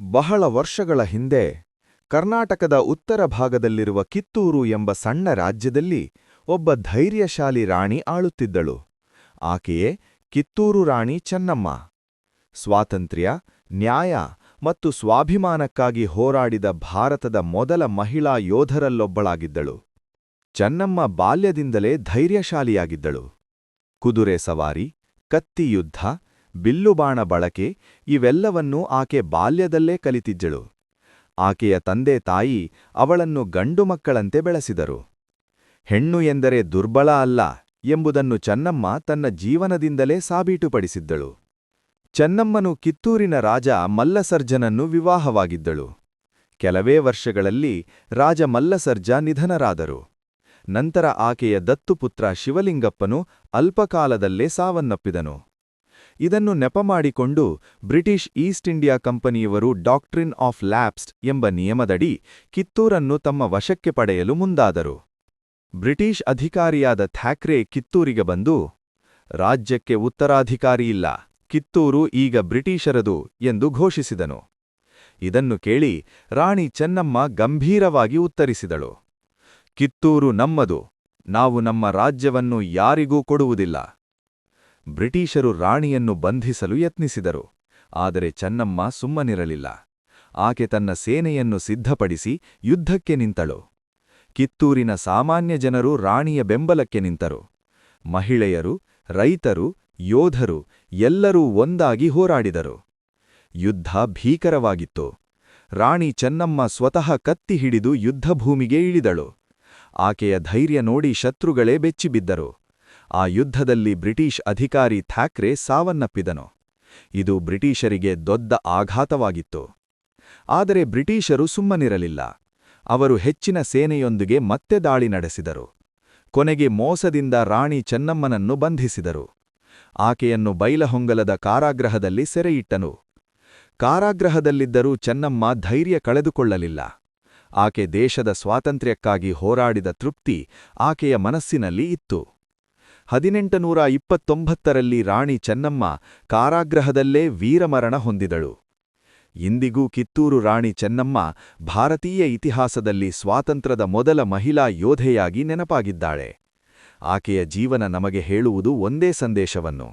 ಬಹಳ ವರ್ಷಗಳ ಹಿಂದೆ ಕರ್ನಾಟಕದ ಉತ್ತರ ಭಾಗದಲ್ಲಿರುವ ಕಿತ್ತೂರು ಎಂಬ ಸಣ್ಣ ರಾಜ್ಯದಲ್ಲಿ ಒಬ್ಬ ಧೈರ್ಯಶಾಲಿ ರಾಣಿ ಆಳುತ್ತಿದ್ದಳು. ಆಕೆಯೇ ಕಿತ್ತೂರು ರಾಣಿ ಚೆನ್ನಮ್ಮ. ಸ್ವಾತಂತ್ರ್ಯ, ನ್ಯಾಯ ಮತ್ತು ಸ್ವಾಭಿಮಾನಕ್ಕಾಗಿ ಹೋರಾಡಿದ ಭಾರತದ ಮೊದಲ ಮಹಿಳಾ ಯೋಧರಲ್ಲೊಬ್ಬಳಾಗಿದ್ದಳು. ಚೆನ್ನಮ್ಮ ಬಾಲ್ಯದಿಂದಲೇ ಧೈರ್ಯಶಾಲಿಯಾಗಿದ್ದಳು. ಕುದುರೆ ಸವಾರಿ, ಕತ್ತಿ ಯುದ್ಧ ಬಿಲ್ಲುಬಾಣ ಬಳಕೆ ಇವೆಲ್ಲವನ್ನೂ ಆಕೆ ಬಾಲ್ಯದಲ್ಲೇ ಕಲಿತಿದ್ದಳು. ಆಕೆಯ ತಂದೆ ತಾಯಿ ಅವಳನ್ನು ಗಂಡು ಮಕ್ಕಳಂತೆ ಬೆಳೆಸಿದರು. ಹೆಣ್ಣು ಎಂದರೆ ದುರ್ಬಲ ಅಲ್ಲ ಎಂಬುದನ್ನು ಚನ್ನಮ್ಮ ತನ್ನ ಜೀವನದಿಂದಲೇ ಸಾಬೀಟುಪಡಿಸಿದ್ದಳು ಚನ್ನಮ್ಮನು ಕಿತ್ತೂರಿನ ರಾಜ ಮಲ್ಲಸರ್ಜನನ್ನು ವಿವಾಹವಾಗಿದ್ದಳು. ಕೆಲವೇ ವರ್ಷಗಳಲ್ಲಿ ರಾಜ ಮಲ್ಲಸರ್ಜ ನಿಧನರಾದರು. ನಂತರ ಆಕೆಯ ದತ್ತುಪುತ್ರ ಶಿವಲಿಂಗಪ್ಪನು ಅಲ್ಪಕಾಲದಲ್ಲೇ ಸಾವನ್ನಪ್ಪಿದನು. ಇದನ್ನು ನೆಪಮಾಡಿಕೊಂಡು ಬ್ರಿಟಿಷ್ ಈಸ್ಟ್ ಇಂಡಿಯಾ ಕಂಪನಿಯವರು ಡಾಕ್ಟ್ರಿನ್ ಆಫ್ ಲ್ಯಾಪ್ಸ್ಡ್ ಎಂಬ ನಿಯಮದಡಿ ಕಿತ್ತೂರನ್ನು ತಮ್ಮ ವಶಕ್ಕೆ ಪಡೆಯಲು ಮುಂದಾದರು. ಬ್ರಿಟಿಷ್ ಅಧಿಕಾರಿಯಾದ ಥ್ಯಾಕ್ರೆ ಕಿತ್ತೂರಿಗೆ ಬಂದು, ರಾಜ್ಯಕ್ಕೆ ಉತ್ತರಾಧಿಕಾರಿಯಿಲ್ಲ ಕಿತ್ತೂರು ಈಗ ಬ್ರಿಟಿಷರದು ಎಂದು ಘೋಷಿಸಿದನು. ಇದನ್ನು ಕೇಳಿ ರಾಣಿ ಚೆನ್ನಮ್ಮ ಗಂಭೀರವಾಗಿ ಉತ್ತರಿಸಿದಳು. ಕಿತ್ತೂರು ನಮ್ಮದು, ನಾವು ನಮ್ಮ ರಾಜ್ಯವನ್ನು ಯಾರಿಗೂ ಕೊಡುವುದಿಲ್ಲ. ಬ್ರಿಟಿಷರು ರಾಣಿಯನ್ನು ಬಂಧಿಸಲು ಯತ್ನಿಸಿದರು. ಆದರೆ ಚೆನ್ನಮ್ಮ ಸುಮ್ಮನಿರಲಿಲ್ಲ. ಆಕೆ ತನ್ನ ಸೇನೆಯನ್ನು ಸಿದ್ಧಪಡಿಸಿ ಯುದ್ಧಕ್ಕೆ ನಿಂತಳು. ಕಿತ್ತೂರಿನ ಸಾಮಾನ್ಯ ಜನರು ರಾಣಿಯ ಬೆಂಬಲಕ್ಕೆ ನಿಂತರು. ಮಹಿಳೆಯರು, ರೈತರು, ಯೋಧರು ಎಲ್ಲರೂ ಒಂದಾಗಿ ಹೋರಾಡಿದರು. ಯುದ್ಧ ಭೀಕರವಾಗಿತ್ತು. ರಾಣಿ ಚೆನ್ನಮ್ಮ ಸ್ವತಃ ಕತ್ತಿ ಹಿಡಿದು ಯುದ್ಧಭೂಮಿಗೆ ಇಳಿದಳು. ಆಕೆಯ ಧೈರ್ಯ ನೋಡಿ ಶತ್ರುಗಳೇ ಬೆಚ್ಚಿಬಿದ್ದರು. ಆ ಯುದ್ಧದಲ್ಲಿ ಬ್ರಿಟಿಷ್ ಅಧಿಕಾರಿ ಥ್ಯಾಕ್ರೆ ಸಾವನ್ನಪ್ಪಿದನು. ಇದು ಬ್ರಿಟಿಷರಿಗೆ ದೊಡ್ಡ ಆಘಾತವಾಗಿತ್ತು. ಆದರೆ ಬ್ರಿಟಿಷರು ಸುಮ್ಮನಿರಲಿಲ್ಲ. ಅವರು ಹೆಚ್ಚಿನ ಸೇನೆಯೊಂದಿಗೆ ಮತ್ತೆ ದಾಳಿ ನಡೆಸಿದರು. ಕೊನೆಗೆ ಮೋಸದಿಂದ ರಾಣಿ ಚೆನ್ನಮ್ಮನನ್ನು ಬಂಧಿಸಿದರು. ಆಕೆಯನ್ನು ಬೈಲಹೊಂಗಲದ ಕಾರಾಗೃಹದಲ್ಲಿ ಸೆರೆಯಿಟ್ಟನು. ಕಾರಾಗೃಹದಲ್ಲಿದ್ದರೂ ಚೆನ್ನಮ್ಮ ಧೈರ್ಯ ಕಳೆದುಕೊಳ್ಳಲಿಲ್ಲ. ಆಕೆ ದೇಶದ ಸ್ವಾತಂತ್ರ್ಯಕ್ಕಾಗಿ ಹೋರಾಡಿದ ತೃಪ್ತಿ ಆಕೆಯ ಮನಸ್ಸಿನಲ್ಲಿ ಇತ್ತು. ಹದಿನೆಂಟುನೂರ ಇಪ್ಪತ್ತೊಂಬತ್ತರಲ್ಲಿ ರಾಣಿ ಚೆನ್ನಮ್ಮ ಕಾರಾಗ್ರಹದಲ್ಲೇ ವೀರಮರಣ ಹೊಂದಿದಳು. ಇಂದಿಗೂ ಕಿತ್ತೂರು ರಾಣಿ ಚೆನ್ನಮ್ಮ ಭಾರತೀಯ ಇತಿಹಾಸದಲ್ಲಿ ಸ್ವಾತಂತ್ರ್ಯದ ಮೊದಲ ಮಹಿಳಾ ಯೋಧೆಯಾಗಿ ನೆನಪಾಗಿದ್ದಾಳೆ. ಆಕೆಯ ಜೀವನ ನಮಗೆ ಹೇಳುವುದು ಒಂದೇ ಸಂದೇಶವನ್ನು.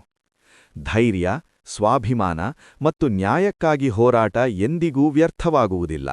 ಧೈರ್ಯ, ಸ್ವಾಭಿಮಾನ ಮತ್ತು ನ್ಯಾಯಕ್ಕಾಗಿ ಹೋರಾಟ ಎಂದಿಗೂ ವ್ಯರ್ಥವಾಗುವುದಿಲ್ಲ.